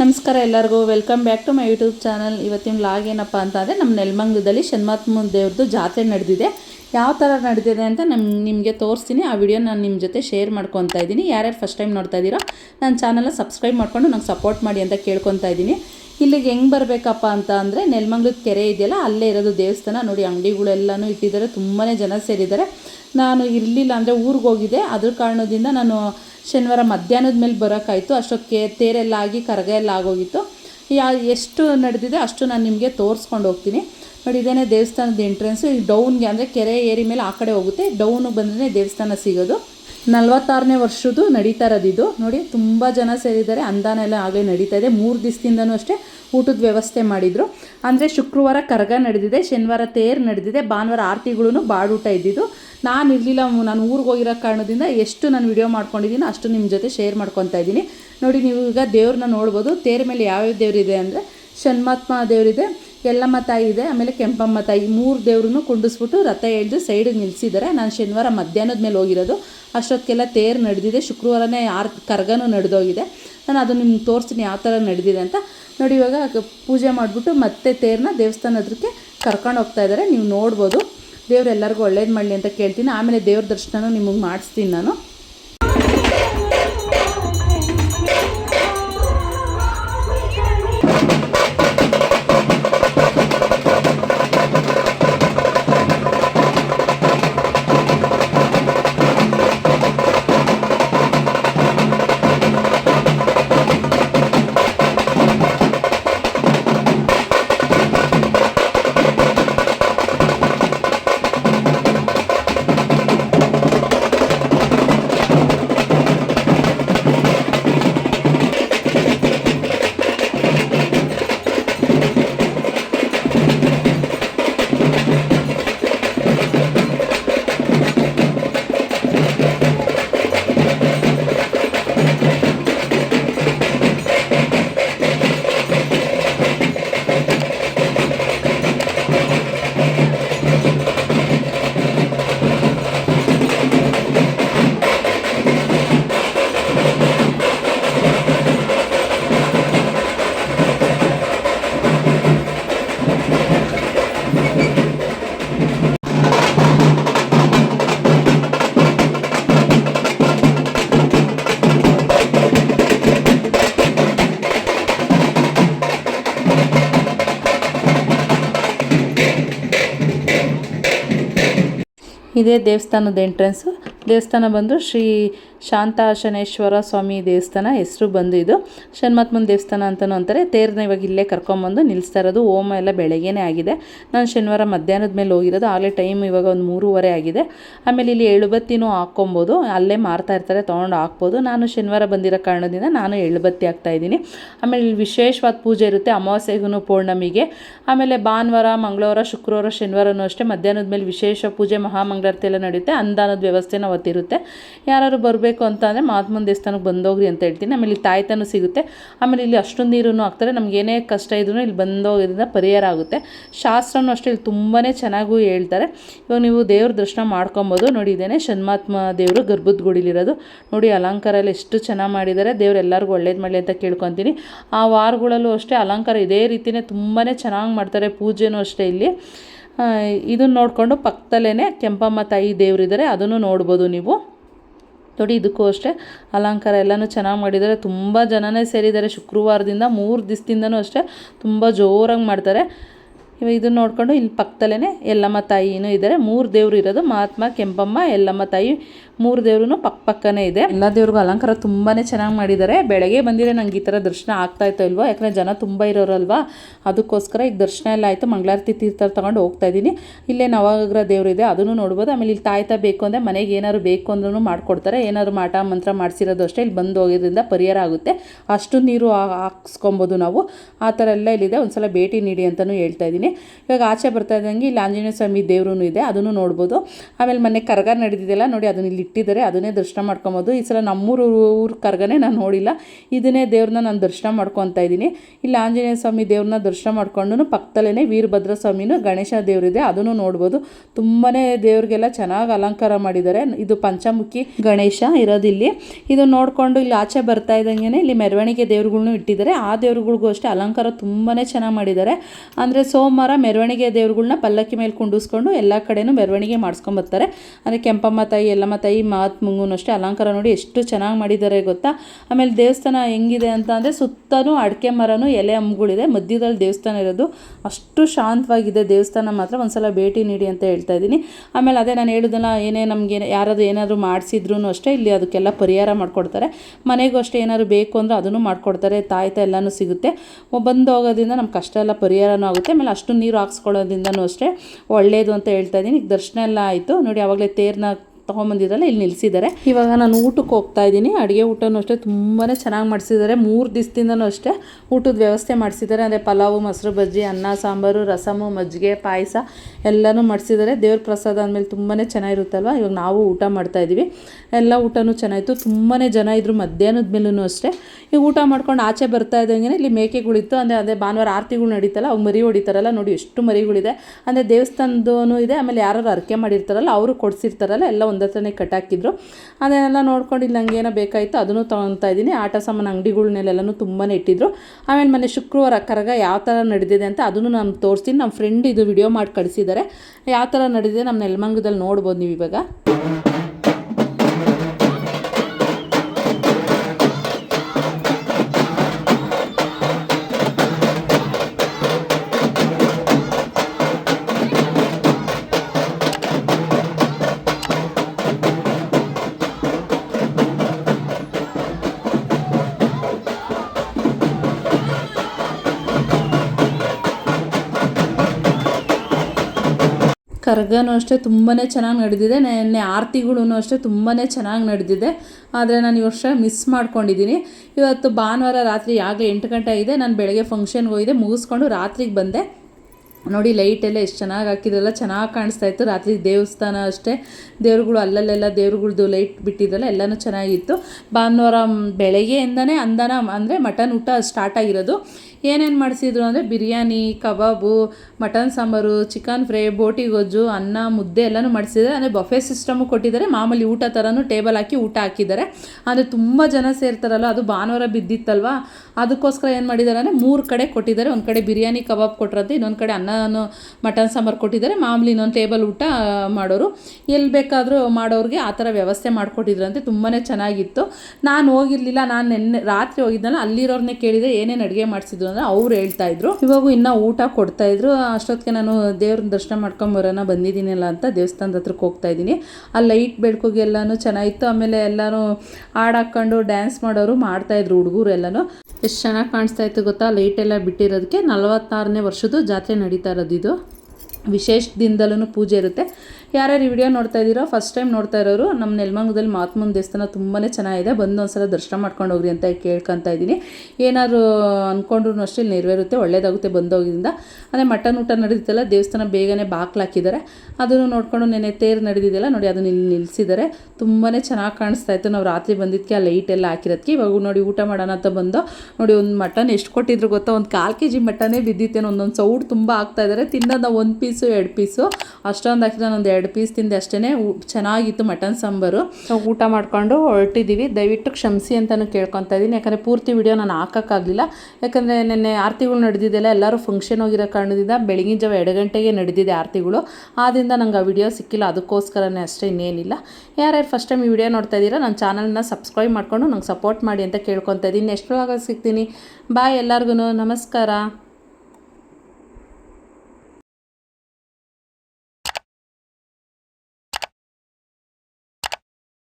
ನಮಸ್ಕಾರ ಎಲ್ಲರಿಗೂ. Welcome back to my YouTube channel ಇವತ್ತಿನ ಲಾಗ್ ಏನಪ್ಪ ಅಂತ ಅಂದರೆ ನಮ್ಮ ನೆಲಮಂಗ್ಲದಲ್ಲಿ ಶನ್ಮಾತ್ಮ ದೇವ್ರದ್ದು ಜಾತ್ರೆ ನಡೆದಿದೆ. ಯಾವ ಥರ ನಡೆದಿದೆ ಅಂತ ನಮ್ಮ ನಿಮಗೆ ತೋರಿಸ್ತೀನಿ. ಆ ವಿಡಿಯೋ ನಾನು ನಿಮ್ಮ ಜೊತೆ ಶೇರ್ ಮಾಡ್ಕೊತಾ ಇದ್ದೀನಿ. ಯಾರ್ಯಾರು ಫಸ್ಟ್ ಟೈಮ್ ನೋಡ್ತಾ ಇದ್ದೀರೋ ನನ್ನ ಚಾನಲ್ನ ಸಬ್ಸ್ಕ್ರೈಬ್ ಮಾಡ್ಕೊಂಡು ನಂಗೆ ಸಪೋರ್ಟ್ ಮಾಡಿ ಅಂತ ಕೇಳ್ಕೊತಾ ಇದ್ದೀನಿ. ಇಲ್ಲಿಗೆ ಹೆಂಗೆ ಬರಬೇಕಪ್ಪ ಅಂತ ಅಂದರೆ ನೆಲಮಂಗ್ಲದ ಕೆರೆ ಇದೆಯಲ್ಲ, ಅಲ್ಲೇ ಇರೋದು ದೇವಸ್ಥಾನ. ನೋಡಿ, ಅಂಗಡಿಗಳೆಲ್ಲನೂ ಇಟ್ಟಿದ್ದಾರೆ ತುಂಬಾ ಜನ ಸೇರಿದ್ದಾರೆ. ನಾನು ಇರಲಿಲ್ಲ ಅಂದರೆ ಊರಿಗೆ ಹೋಗಿದ್ದೆ. ಅದ್ರ ಕಾರಣದಿಂದ ನಾನು ಶನಿವಾರ ಮಧ್ಯಾಹ್ನದ ಮೇಲೆ ಬರೋಕ್ಕಾಯ್ತು. ಅಷ್ಟೊಕ್ಕೆ ತೇರೆಲ್ಲ ಆಗಿ ಕರಗ ಎಲ್ಲ ಆಗೋಗಿತ್ತು. ಯಾ, ಎಷ್ಟು ನಡೆದಿದೆ ಅಷ್ಟು ನಾನು ನಿಮಗೆ ತೋರಿಸ್ಕೊಂಡು ಹೋಗ್ತೀನಿ. ನೋಡಿ, ಇದೇನೇ ದೇವಸ್ಥಾನದ ಎಂಟ್ರೆನ್ಸು ಈ ಡೌನ್ಗೆ ಅಂದರೆ ಕೆರೆ ಏರಿ ಮೇಲೆ ಆ ಕಡೆ ಹೋಗುತ್ತೆ. ಡೌನಿಗೆ ಬಂದರೆ ದೇವಸ್ಥಾನ ಸಿಗೋದು. ನಲ್ವತ್ತಾರನೇ ವರ್ಷದ್ದು ನಡೀತಾ ಇರೋದು ಇದು ನೋಡಿ, ತುಂಬ ಜನ ಸೇರಿದ್ದಾರೆ. ಅಂದಾನ ಎಲ್ಲ ಆಗಲೇ ನಡೀತಾ ಇದೆ. ಮೂರು ದಿವಸದಿಂದನೂ ಅಷ್ಟೇ ಊಟದ ವ್ಯವಸ್ಥೆ ಮಾಡಿದರು. ಅಂದರೆ ಶುಕ್ರವಾರ ಕರಗ ನಡೆದಿದೆ, ಶನಿವಾರ ತೇರು ನಡೆದಿದೆ, ಭಾನುವಾರ ಆರತಿಗಳೂ ಬಾಡೂಟ ಇದ್ದಿದ್ದು. ನಾನು ಇರಲಿಲ್ಲ, ನಾನು ಊರಿಗೆ ಹೋಗಿರೋ ಕಾರಣದಿಂದ ಎಷ್ಟು ನಾನು ವಿಡಿಯೋ ಮಾಡ್ಕೊಂಡಿದ್ದೀನಿ ಅಷ್ಟು ನಿಮ್ಮ ಜೊತೆ ಶೇರ್ ಮಾಡ್ಕೊತಾ ಇದ್ದೀನಿ. ನೋಡಿ ನೀವು ಈಗ ದೇವ್ರನ್ನ ನೋಡ್ಬೋದು. ತೇರು ಮೇಲೆ ಯಾವ್ಯಾವ ದೇವರಿದೆ ಅಂದರೆ ಷಣ್ಮಾತ್ಮ ದೇವರಿದೆ. ಎಲ್ಲಮ್ಮ ತಾಯಿ ಇದೆ, ಆಮೇಲೆ ಕೆಂಪಮ್ಮ ತಾಯಿ. ಮೂರು ದೇವ್ರನ್ನೂ ಕುಂಡಿಸ್ಬಿಟ್ಟು ರಥ ಎಳೆದು ಸೈಡಿಗೆ ನಿಲ್ಲಿಸಿದ್ದಾರೆ ನಾನು ಶನಿವಾರ ಮಧ್ಯಾಹ್ನದ ಮೇಲೆ ಹೋಗಿರೋದು. ಅಷ್ಟೊತ್ತಿಗೆಲ್ಲ ತೇರು ನಡೆದಿದೆ. ಶುಕ್ರವಾರನೇ ಆರ್ ಕರ್ಗನೂ ನಡೆದೋಗಿದೆ. ನಾನು ಅದು ನಿಮ್ಗೆ ತೋರಿಸ್ತೀನಿ ಯಾವ ಥರ ನಡೆದಿದೆ ಅಂತ. ನೋಡಿ, ಇವಾಗ ಪೂಜೆ ಮಾಡಿಬಿಟ್ಟು ಮತ್ತೆ ತೇರನ್ನ ದೇವಸ್ಥಾನ ಹತ್ರಕ್ಕೆ ಕರ್ಕೊಂಡು ಹೋಗ್ತಾ ಇದ್ದಾರೆ. ನೀವು ನೋಡ್ಬೋದು. ದೇವ್ರು ಎಲ್ಲರಿಗೂ ಒಳ್ಳೇದು ಮಾಡಲಿ ಅಂತ ಕೇಳ್ತೀನಿ. ಆಮೇಲೆ ದೇವ್ರ ದರ್ಶನ ನಿಮಗೆ ಮಾಡಿಸ್ತೀನಿ ನಾನು. ಇದೇ ದೇವಸ್ಥಾನದ ಎಂಟ್ರೆನ್ಸು ದೇವಸ್ಥಾನ ಬಂದು ಶ್ರೀ ಶಾಂತಾಶನೇಶ್ವರ ಸ್ವಾಮಿ ದೇವಸ್ಥಾನ ಹೆಸರು ಬಂದು ಇದು. ಶನ್ಮಾತ್ಮನ ದೇವಸ್ಥಾನ ಅಂತಲೂ ಅಂತಾರೆ. ತೇರನ್ನ ಇವಾಗ ಇಲ್ಲೇ ಕರ್ಕೊಂಬಂದು ನಿಲ್ಲಿಸ್ತಾ ಇರೋದು. ಹೋಮ ಎಲ್ಲ ಬೆಳಗ್ಗೆನೇ ಆಗಿದೆ. ನಾನು ಶನಿವಾರ ಮಧ್ಯಾಹ್ನದ ಮೇಲೆ ಹೋಗಿರೋದು. ಆಗಲೇ ಟೈಮ್ ಇವಾಗ ಒಂದು ಮೂರುವರೆ ಆಗಿದೆ. ಆಮೇಲೆ ಇಲ್ಲಿ ಎಳುಬತ್ತಿನೂ ಹಾಕ್ಕೊಬೋದು. ಅಲ್ಲೇ ಮಾರ್ತಾ ಇರ್ತಾರೆ, ತೊಗೊಂಡು ಹಾಕ್ಬೋದು. ನಾನು ಶನಿವಾರ ಬಂದಿರೋ ಕಾರಣದಿಂದ ನಾನು ಎಳುಬತ್ತಿ ಹಾಕ್ತಾ ಇದ್ದೀನಿ. ಆಮೇಲೆ ಇಲ್ಲಿ ವಿಶೇಷವಾದ ಪೂಜೆ ಇರುತ್ತೆ. ಅಮಾವಾಸ್ಯೆಗೂ ಪೌರ್ಣಮಿಗೆ. ಆಮೇಲೆ ಭಾನುವಾರ, ಮಂಗಳವಾರ, ಶುಕ್ರವಾರ, ಶನಿವಾರನೂ ಅಷ್ಟೇ. ಮಧ್ಯಾಹ್ನದ ಮೇಲೆ ವಿಶೇಷ ಪೂಜೆ, ಮಹಾಮಂಗಳಾರತಿ ಎಲ್ಲ ನಡೆಯುತ್ತೆ. ಅನುದಾನದ ವ್ಯವಸ್ಥೆನ ಅವತ್ತಿರುತ್ತೆ ಯಾರು ಬರಬೇಕು ಅಂತ ಅಂದರೆ ಮಹಾತ್ಮನ ದೇವಸ್ಥಾನಕ್ಕೆ ಬಂದೋಗ್ರಿ ಅಂತ ಹೇಳ್ತೀನಿ. ಆಮೇಲೆ ಇಲ್ಲಿ ತಾಯ್ತನೂ ಸಿಗುತ್ತೆ. ಆಮೇಲೆ ಇಲ್ಲಿ ಅಷ್ಟೊಂದು ನೀರೂ ಹಾಕ್ತಾರೆ. ನಮ್ಗೆ ಏನೇ ಕಷ್ಟ ಇದ್ರೂ ಇಲ್ಲಿ ಬಂದೋಗೋದ್ರಿಂದ ಪರಿಹಾರ ಆಗುತ್ತೆ. ಶಾಸ್ತ್ರನೂ ಅಷ್ಟೇ, ಇಲ್ಲಿ ತುಂಬಾ ಚೆನ್ನಾಗೂ ಹೇಳ್ತಾರೆ. ಇವಾಗ ನೀವು ದೇವ್ರ ದರ್ಶನ ಮಾಡ್ಕೊಬೋದು. ನೋಡಿ ಇದೇನೆ ಶನ್ಮಾತ್ಮ ದೇವರು ಗರ್ಭದ ಗುಡಿಲಿರೋದು ನೋಡಿ ಅಲಂಕಾರ ಎಲ್ಲ ಎಷ್ಟು ಚೆನ್ನಾಗಿ ಮಾಡಿದ್ದಾರೆ. ದೇವ್ರು ಎಲ್ಲರಿಗೂ ಒಳ್ಳೇದು ಮಾಡಲಿ ಅಂತ ಕೇಳ್ಕೊತೀನಿ. ಆ ವಾರಗಳಲ್ಲೂ ಅಷ್ಟೇ ಅಲಂಕಾರ ಇದೇ ರೀತಿಯೇ ತುಂಬಾ ಚೆನ್ನಾಗಿ ಮಾಡ್ತಾರೆ. ಪೂಜೆನೂ ಅಷ್ಟೇ ಇಲ್ಲಿ. ಇದನ್ನು ನೋಡಿಕೊಂಡು ಪಕ್ಕದಲ್ಲೇ ಕೆಂಪಮ್ಮ ತಾಯಿ ದೇವರಿದ್ದಾರೆ. ಅದನ್ನು ನೋಡ್ಬೋದು ನೀವು. ನೋಡಿ ಇದಕ್ಕೂ ಅಷ್ಟೇ. ಅಲಂಕಾರ ಎಲ್ಲನೂ ಚೆನ್ನಾಗಿ ಮಾಡಿದ್ದಾರೆ. ತುಂಬ ಜನನೇ ಸೇರಿದ್ದಾರೆ. ಶುಕ್ರವಾರದಿಂದ ಮೂರು ದಿವಸದಿಂದನೂ ಅಷ್ಟೇ ತುಂಬ ಜೋರಾಗಿ ಮಾಡ್ತಾರೆ. ಇವಾಗ ಇದನ್ನು ನೋಡಿಕೊಂಡು ಇಲ್ಲಿ ಪಕ್ಕದಲ್ಲೇ ಎಲ್ಲಮ್ಮ ತಾಯಿನೂ ಇದ್ದಾರೆ. ಮೂರು ದೇವರು ಇರೋದು. ಮಹಾತ್ಮ, ಕೆಂಪಮ್ಮ ಎಲ್ಲಮ್ಮ ತಾಯಿ ಮೂರು ದೇವ್ರೂ ಪಕ್ಕ ಪಕ್ಕನೇ ಇದೆ. ಎಲ್ಲ ದೇವ್ರಿಗೂ ಅಲಂಕಾರ ತುಂಬಾನೇ ಚೆನ್ನಾಗಿ ಮಾಡಿದ್ದಾರೆ. ಬೆಳಗ್ಗೆ ಬಂದಿರೋ ನಂಗೆ ಈ ಥರ ದರ್ಶನ ಆಗ್ತಾ ಇತ್ತು ಇಲ್ವಾ? ಯಾಕಂದರೆ ಜನ ತುಂಬ ಇರೋರಲ್ವಾ? ಅದಕ್ಕೋಸ್ಕರ ಈಗ ದರ್ಶನ ಎಲ್ಲ ಆಯಿತು. ಮಂಗಳಾರತಿ ತೀರ್ಥ ತಗೊಂಡು ಹೋಗ್ತಾ ಇದ್ದೀನಿ. ಇಲ್ಲೇ ನವಗ್ರಹ ದೇವರಿದೆ. ಅದನ್ನು ನೋಡ್ಬೋದು. ಆಮೇಲೆ ಇಲ್ಲಿ ತಾಯ್ತಾ ಬೇಕು ಅಂದರೆ ಮನೆಗೆ ಏನಾದ್ರು ಬೇಕು ಅಂದ್ರೂ ಮಾಡ್ಕೊಡ್ತಾರೆ. ಏನಾದ್ರು ಮಾಟ, ಮಂತ್ರ ಮಾಡಿಸಿರೋದು ಅಷ್ಟೇ. ಇಲ್ಲಿ ಬಂದು ಹೋಗೋದ್ರಿಂದ ಪರಿಹಾರ ಆಗುತ್ತೆ. ಅಷ್ಟು ನೀರು ಹಾಕ್ಸ್ಕೊಬೋದು ನಾವು. ಆ ಥರ ಎಲ್ಲ ಇಲ್ಲಿದೆ. ಒಂದ್ಸಲ ಭೇಟಿ ನೀಡಿ ಅಂತಲೂ ಹೇಳ್ತಾ ಇದ್ದೀನಿ. ಇವಾಗ ಆಚೆ ಬರ್ತಾ ಇದ್ದಂಗೆ ಇಲ್ಲಿ ಆಂಜನೇಯ ಸ್ವಾಮಿ ದೇವ್ರೂ ಇದೆ. ಅದನ್ನು ನೋಡ್ಬೋದು. ಆಮೇಲೆ ಮೊನ್ನೆ ಕರಗ ನಡೆದಿದೆಲ್ಲ ನೋಡಿ, ಅದನ್ನ ಇಲ್ಲಿ ಇಟ್ಟಿದ್ದಾರೆ, ಅದನ್ನೇ ದರ್ಶನ ಮಾಡ್ಕೊಬೋದು. ಈ ಸಲ ನಮ್ಮೂರು ಊರು ಕರ್ಗನೆ ನಾನು ನೋಡಿಲ್ಲ. ಇದನ್ನೇ ದೇವ್ರನ್ನ ನಾನು ದರ್ಶನ ಮಾಡ್ಕೊತಾ ಇದ್ದೀನಿ. ಇಲ್ಲಿ ಆಂಜನೇಯ ಸ್ವಾಮಿ ದೇವ್ರನ್ನ ದರ್ಶನ ಮಾಡ್ಕೊಂಡು ಪಕ್ಕದಲ್ಲೇ ವೀರಭದ್ರ ಸ್ವಾಮಿನೂ ಗಣೇಶ ದೇವರಿದೆ ಅದನ್ನು ನೋಡ್ಬೋದು. ತುಂಬಾ ದೇವ್ರಿಗೆಲ್ಲ ಚೆನ್ನಾಗಿ ಅಲಂಕಾರ ಮಾಡಿದ್ದಾರೆ. ಇದು ಪಂಚಮುಖಿ ಗಣೇಶ ಇರೋದಿಲ್ಲಿ. ಇದು ನೋಡಿಕೊಂಡು ಇಲ್ಲಿ ಆಚೆ ಬರ್ತಾ ಇದ್ದಂಗೆ ಇಲ್ಲಿ ಮೆರವಣಿಗೆ ದೇವ್ರುಗಳ್ನು ಇಟ್ಟಿದ್ದಾರೆ. ಆ ದೇವ್ರುಗಳಿಗೂ ಅಷ್ಟೇ ಅಲಂಕಾರ ತುಂಬಾ ಚೆನ್ನಾಗಿ ಮಾಡಿದ್ದಾರೆ. ಅಂದರೆ ಸೋಮವಾರ ಮೆರವಣಿಗೆ ದೇವ್ರುಗಳ್ನ ಪಲ್ಲಕ್ಕಿ ಮೇಲೆ ಕುಂಡಿಸ್ಕೊಂಡು ಎಲ್ಲ ಕಡೆನೂ ಮೆರವಣಿಗೆ ಮಾಡಿಸ್ಕೊಂಬರ್ತಾರೆ ಅಂದರೆ ಕೆಂಪಮ್ಮ ತಾಯಿ ಎಲ್ಲಮ್ಮ ತಾಯಿ ಮಹಾತ್ಮಂಗೂ ಅಷ್ಟೇ, ಅಲಂಕಾರ ನೋಡಿ ಎಷ್ಟು ಚೆನ್ನಾಗಿ ಮಾಡಿದ್ದಾರೆ ಗೊತ್ತಾ? ಆಮೇಲೆ ದೇವಸ್ಥಾನ ಹೆಂಗಿದೆ ಅಂತ ಅಂದರೆ ಸುತ್ತಲೂ ಅಡಿಕೆ ಮರನೂ ಎಲೆ ಹಂಬುಗಳಿದೆ, ಮಧ್ಯದಲ್ಲಿ ದೇವಸ್ಥಾನ ಇರೋದು ಅಷ್ಟು ಶಾಂತವಾಗಿದೆ, ದೇವಸ್ಥಾನ ಮಾತ್ರ ಒಂದ್ಸಲ ಭೇಟಿ ನೀಡಿ ಅಂತ ಹೇಳ್ತಾ ಇದ್ದೀನಿ. ಆಮೇಲೆ ಅದೇ ನಾನು ಹೇಳಿದಲ್ಲ, ಏನೇ ನಮಗೆ ಯಾರಾದರೂ ಏನಾದರೂ ಮಾಡಿಸಿದ್ರು ಅಷ್ಟೇ ಇಲ್ಲಿ ಅದಕ್ಕೆಲ್ಲ ಪರಿಹಾರ ಮಾಡಿಕೊಡ್ತಾರೆ. ಮನೆಗೂ ಅಷ್ಟೇ ಏನಾದ್ರು ಬೇಕು ಅಂದರೆ ಅದನ್ನು ಮಾಡಿಕೊಡ್ತಾರೆ, ತಾಯ್ತ ಎಲ್ಲನೂ ಸಿಗುತ್ತೆ. ಬಂದು ಹೋಗೋದ್ರಿಂದ ನಮ್ಮ ಕಷ್ಟ ಎಲ್ಲ ಪರಿಹಾರನೂ ಆಗುತ್ತೆ. ಆಮೇಲೆ ಅಷ್ಟು ನೀರು ಹಾಕ್ಸ್ಕೊಳ್ಳೋದ್ರಿಂದನೂ ಅಷ್ಟೇ ಒಳ್ಳೆಯದು ಅಂತ ಹೇಳ್ತಾ ಇದ್ದೀನಿ. ದರ್ಶನ ಎಲ್ಲ ಆಯಿತು. ನೋಡಿ ಆವಾಗಲೇ ತೇರ್ನ ತೊಗೊಂಬಂದಿದ್ದಲ್ಲ ಇಲ್ಲಿ ನಿಲ್ಲಿಸಿದ್ದಾರೆ ಇವಾಗ ನಾನು ಊಟಕ್ಕೆ ಹೋಗ್ತಾ ಇದ್ದೀನಿ. ಅಡುಗೆ ಊಟನೂ ಅಷ್ಟೇ ತುಂಬಾ ಚೆನ್ನಾಗಿ ಮಾಡಿಸಿದ್ದಾರೆ. ಮೂರು ದಿವಸದಿಂದನೂ ಅಷ್ಟೇ ಊಟದ ವ್ಯವಸ್ಥೆ ಮಾಡಿಸಿದ್ದಾರೆ. ಅಂದರೆ ಪಲಾವು, ಮೊಸರು, ಬಜ್ಜಿ, ಅನ್ನ, ಸಾಂಬಾರು, ರಸಮು, ಮಜ್ಜಿಗೆ, ಪಾಯಸ ಎಲ್ಲನೂ ಮಾಡಿಸಿದ್ದಾರೆ. ದೇವ್ರ ಪ್ರಸಾದ ಅಂದಮೇಲೆ ತುಂಬಾ ಚೆನ್ನಾಗಿರುತ್ತಲ್ವ? ಇವಾಗ ನಾವು ಊಟ ಮಾಡ್ತಾ ಇದ್ದೀವಿ. ಎಲ್ಲ ಊಟನೂ ಚೆನ್ನಾಗಿತ್ತು. ತುಂಬಾ ಜನ ಇದ್ದರು ಮಧ್ಯಾಹ್ನದ ಮೇಲೂ ಅಷ್ಟೇ. ಈಗ ಊಟ ಮಾಡ್ಕೊಂಡು ಆಚೆ ಬರ್ತಾ ಇದ್ದಂಗೆ ಇಲ್ಲಿ ಮೇಕೆಗಳಿತ್ತು. ಅಂದರೆ ಅದೇ ಭಾನುವಾರ ಆರತಿಗಳು ನಡೀತಲ್ಲ, ಅವು ಮರಿ ಹೊಡಿತಾರಲ್ಲ, ನೋಡಿ ಎಷ್ಟು ಮರಿಗಳಿದೆ. ಅಂದರೆ ದೇವಸ್ಥಾನದೂ ಇದೆ, ಆಮೇಲೆ ಯಾರು ಅರ್ಕೆ ಮಾಡಿರ್ತಾರಲ್ಲ, ಅವರು ಕೊಡಿಸಿರ್ತಾರಲ್ಲ, ಎಲ್ಲ ಒಂದು ಹತ್ರನೇ ಕಟ್ಟಾಕಿದ್ರು ಅದನ್ನೆಲ್ಲ ನೋಡ್ಕೊಂಡು ಇಲ್ಲಿ ನಂಗೆ ಏನೋ ಬೇಕಾಯಿತು, ಅದನ್ನು ತೊಗೊತಾ ಇದ್ದೀನಿ. ಆಟ ಸಾಮಾನು ಅಂಗಡಿಗಳನ್ನೆಲ್ಲೂ ತುಂಬಾ ಇಟ್ಟಿದ್ರು. ಆಮೇಲೆ ಮೊನ್ನೆ ಶುಕ್ರವಾರ ಕರಗ ಯಾವ ಥರ ನಡೆದಿದೆ ಅಂತ ಅದನ್ನು ನಾನು ತೋರಿಸ್ತೀನಿ. ನಮ್ಮ ಫ್ರೆಂಡ್ ಇದು ವಿಡಿಯೋ ಮಾಡಿ ಕಳಿಸಿದ್ದಾರೆ ಯಾವ ಥರ ನಡೆದಿದೆ ನಮ್ಮ ನೆಲಮಂಗದಲ್ಲಿ ನೋಡ್ಬೋದು ನೀವು ಇವಾಗ. ಕರ್ಗನೂ ಅಷ್ಟೇ ತುಂಬಾ ಚೆನ್ನಾಗಿ ನಡೆದಿದೆ. ನೆನ್ನೆ ಆರತಿಗಳೂ ಅಷ್ಟೇ ತುಂಬಾ ಚೆನ್ನಾಗಿ ನಡೆದಿದೆ. ಆದರೆ ನಾನು ಈ ವರ್ಷ ಮಿಸ್ ಮಾಡ್ಕೊಂಡಿದ್ದೀನಿ ಇವತ್ತು ಭಾನುವಾರ ರಾತ್ರಿ ಆಗಲೇ ಎಂಟು ಗಂಟೆ ಇದೆ ನಾನು ಬೆಳಗ್ಗೆ ಫಂಕ್ಷನ್ಗೆ ಹೋಗಿದ್ದೆ. ಮುಗಿಸ್ಕೊಂಡು ರಾತ್ರಿಗೆ ಬಂದೆ. ನೋಡಿ ಲೈಟ್ ಎಲ್ಲ ಎಷ್ಟು ಚೆನ್ನಾಗಿ ಹಾಕಿದ್ರಲ್ಲ, ಚೆನ್ನಾಗಿ ಕಾಣಿಸ್ತಾ ಇತ್ತು. ರಾತ್ರಿ ದೇವಸ್ಥಾನ ಅಷ್ಟೇ. ದೇವ್ರುಗಳು ಅಲ್ಲಲ್ಲೆಲ್ಲ ದೇವ್ರುಗಳ್ದು ಲೈಟ್ ಬಿಟ್ಟಿದ್ರಲ್ಲ, ಎಲ್ಲನೂ ಚೆನ್ನಾಗಿತ್ತು. ಭಾನುವಾರ ಬೆಳಗ್ಗೆಯಿಂದನೇ ಅಂದನ, ಅಂದರೆ ಮಟನ್ ಊಟ ಸ್ಟಾರ್ಟ್ ಆಗಿರೋದು. ಏನೇನು ಮಾಡಿಸಿದ್ರು ಅಂದರೆ, biryani, kebab, mutton sambar chicken fry ಬೋಟಿ ಗೊಜ್ಜು, ಅನ್ನ, ಮುದ್ದೆ ಎಲ್ಲನೂ ಮಾಡಿಸಿದ್ದಾರೆ. ಅಂದರೆ ಬಫೆ ಸಿಸ್ಟಮು ಕೊಟ್ಟಿದ್ದಾರೆ. ಮಾಮೂಲಿ ಊಟ ಥರನೂ ಟೇಬಲ್ ಹಾಕಿ ಊಟ ಹಾಕಿದ್ದಾರೆ. ಅಂದರೆ ತುಂಬ ಜನ ಸೇರ್ತಾರಲ್ಲ, ಅದು ಭಾನುವಾರ ಬಿದ್ದಿತ್ತಲ್ವ? ಅದಕ್ಕೋಸ್ಕರ ಏನು ಮಾಡಿದ್ದಾರೆ ಅಂದರೆ, ಮೂರು ಕಡೆ ಕೊಟ್ಟಿದ್ದಾರೆ. ಒಂದು ಕಡೆ ಬಿರಿಯಾನಿ, ಕಬಾಬ್ ಕೊಟ್ಟಿರಂತೆ ಇನ್ನೊಂದು ಕಡೆ ಅನ್ನನೂ ಮಟನ್, ಸಾಂಬಾರು ಕೊಟ್ಟಿದ್ದಾರೆ. ಮಾಮೂಲಿ ಇನ್ನೊಂದು ಟೇಬಲ್ ಊಟ ಮಾಡೋರು. ಎಲ್ಲಿ ಬೇಕಾದರೂ ಮಾಡೋರಿಗೆ ಆ ಥರ ವ್ಯವಸ್ಥೆ ಮಾಡಿಕೊಟ್ಟಿದ್ರಂತೆ. ತುಂಬಾ ಚೆನ್ನಾಗಿತ್ತು. ನಾನು ಹೋಗಿರಲಿಲ್ಲ. ನಾನು ನಿನ್ನೆ ರಾತ್ರಿ ಹೋಗಿದ್ದಲ್ಲ ಅಲ್ಲಿರೋರನ್ನೇ ಕೇಳಿದೆ, ಏನೇನು ಅಡುಗೆ ಮಾಡಿಸಿದ್ರು ಅಂದರೆ ಅವ್ರು ಹೇಳ್ತಾಯಿದ್ರು ಇವಾಗ ಇನ್ನೂ ಊಟ ಕೊಡ್ತಾಯಿದ್ರು ಅಷ್ಟೊತ್ತಿಗೆ ನಾನು ದೇವ್ರನ್ನ ದರ್ಶನ ಮಾಡ್ಕೊಂಬರೋಣ ಬಂದಿದ್ದೀನಲ್ಲ ಅಂತ ದೇವಸ್ಥಾನದ ಹತ್ರಕ್ಕೆ ಹೋಗ್ತಾ ಇದ್ದೀನಿ. ಆ ಲೈಟ್ ಬೆಳಕಿಗೆ ಎಲ್ಲನೂ ಚೆನ್ನಾಗಿತ್ತು. ಆಮೇಲೆ ಎಲ್ಲನೂ ಹಾಡು ಡ್ಯಾನ್ಸ್ ಮಾಡೋರು ಮಾಡ್ತಾಯಿದ್ರು ಹುಡುಗರು ಎಲ್ಲನೂ ಎಷ್ಟು ಚೆನ್ನಾಗಿ ಕಾಣಿಸ್ತಾ ಇತ್ತು ಗೊತ್ತಾ? ಲೈಟ್ ಎಲ್ಲ ಬಿಟ್ಟಿರೋದಕ್ಕೆ ನಲವತ್ತಾರನೇ ವರ್ಷದ್ದು ಜಾತ್ರೆ ನಡೀತಾ ಇರೋದು ಇದು. ದಿನದಲ್ಲೂ ಪೂಜೆ ಇರುತ್ತೆ. ಯಾರ್ಯಾರು ಈ ವಿಡಿಯೋ ನೋಡ್ತಾ ಇದ್ದೀರೋ ಫಸ್ಟ್ ಟೈಮ್ ನೋಡ್ತಾ ಇರೋರು, ನಮ್ಮ ನೆಲಮಂಗದಲ್ಲಿ ಮಹಾತ್ಮನ ದೇವಸ್ಥಾನ ತುಂಬಾ ಚೆನ್ನಾಗಿದೆ. ಬಂದು ಒಂದ್ಸಲ ದರ್ಶನ ಮಾಡ್ಕೊಂಡು ಹೋಗ್ರಿ ಅಂತ ಕೇಳ್ಕೊತಾ ಇದ್ದೀನಿ. ಏನಾದ್ರು ಅಂದ್ಕೊಂಡ್ರು ಅಷ್ಟೇ ನೆರವೇರುತ್ತೆ, ಒಳ್ಳೇದಾಗುತ್ತೆ ಬಂದೋಗಿದಿಂದ ಅದೇ ಮಟನ್ ಊಟ ನಡೆದಿತ್ತಲ್ಲ, ದೇವಸ್ಥಾನ ಬೇಗನೆ ಹಾಕಿದ್ದಾರೆ. ಅದನ್ನು ನೋಡ್ಕೊಂಡು ನೆನೆ ತೇರು ನಡೆದಿದೆಯಲ್ಲ, ನೋಡಿ ಅದನ್ನ ಇಲ್ಲಿ ನಿಲ್ಲಿಸಿದ್ದಾರೆ ತುಂಬಾ ಚೆನ್ನಾಗಿ ಕಾಣಿಸ್ತಾ ಇತ್ತು. ನಾವು ರಾತ್ರಿ ಬಂದಿದ್ದಕ್ಕೆ ಆ ಲೈಟ್ ಎಲ್ಲ ಹಾಕಿರೋದಕ್ಕೆ ಇವಾಗ ನೋಡಿ ಊಟ ಮಾಡೋಣ ಅಂತ ಬಂದು, ನೋಡಿ ಒಂದು ಮಟನ್ ಎಷ್ಟು ಕೊಟ್ಟಿದ್ರು ಗೊತ್ತಾ? ಒಂದು ಕಾಲು ಕೆ ಜಿ ಮಟನೇ ಬಿದ್ದಿತ್ತೇನೋ, ಒಂದೊಂದು ಸೌಡ್ ತುಂಬ ಹಾಕ್ತಾ ಇದ್ದಾರೆ. ತಿನ್ನೋದು ಒಂದು ಪೀಸು ಎರಡು ಪೀಸು ಅಷ್ಟೊಂದು ಹಾಕಿದ್ರೆ ಒಂದು ಪೀಸ್ ತಿಂದೆ ಅಷ್ಟೇ ಚೆನ್ನಾಗಿತ್ತು ಮಟನ್ ಸಾಂಬಾರು. ಊಟ ಮಾಡಿಕೊಂಡು ಹೊರಟಿದ್ದೀವಿ ದಯವಿಟ್ಟು ಕ್ಷಮಿಸಿ ಅಂತಲೂ ಕೇಳ್ಕೊತಾ ಇದ್ದೀನಿ ಯಾಕಂದರೆ ಪೂರ್ತಿ ವಿಡಿಯೋ ನಾನು ಹಾಕೋಕ್ಕಾಗಲಿಲ್ಲ. ಯಾಕಂದರೆ ನೆನ್ನೆ ಆರತಿಗಳು ನಡೆದಿದ್ದೆಲ್ಲ, ಎಲ್ಲರೂ ಫಂಕ್ಷನ್ ಹೋಗಿರೋ ಕಾರಣದಿಂದ ಬೆಳಗಿನ ಜಾವ ಎರಡು ಗಂಟೆಗೆ ನಡೆದಿದೆ ಆರತಿಗಳು. ಆದ್ದರಿಂದ ನಂಗೆ ಆ ವಿಡಿಯೋ ಸಿಕ್ಕಿಲ್ಲ. ಅದಕ್ಕೋಸ್ಕರನೇ ಅಷ್ಟೇ, ಇನ್ನೇನಿಲ್ಲ. ಯಾರ್ಯಾರು ಫಸ್ಟ್ ಟೈಮ್ ಈ ವಿಡಿಯೋ ನೋಡ್ತಾ ಇದ್ದೀರಾ ನನ್ನ ಚಾನಲ್ನ ಸಬ್ಸ್ಕ್ರೈಬ್ ಮಾಡಿಕೊಂಡು ನಂಗೆ ಸಪೋರ್ಟ್ ಮಾಡಿ ಅಂತ ಕೇಳ್ಕೊತಾ ಇದ್ದೀನಿ ನೆಕ್ಸ್ಟ್ ಸಿಗ್ತೀನಿ. ಬಾಯ್ ಎಲ್ಲರಿಗೂ ನಮಸ್ಕಾರ.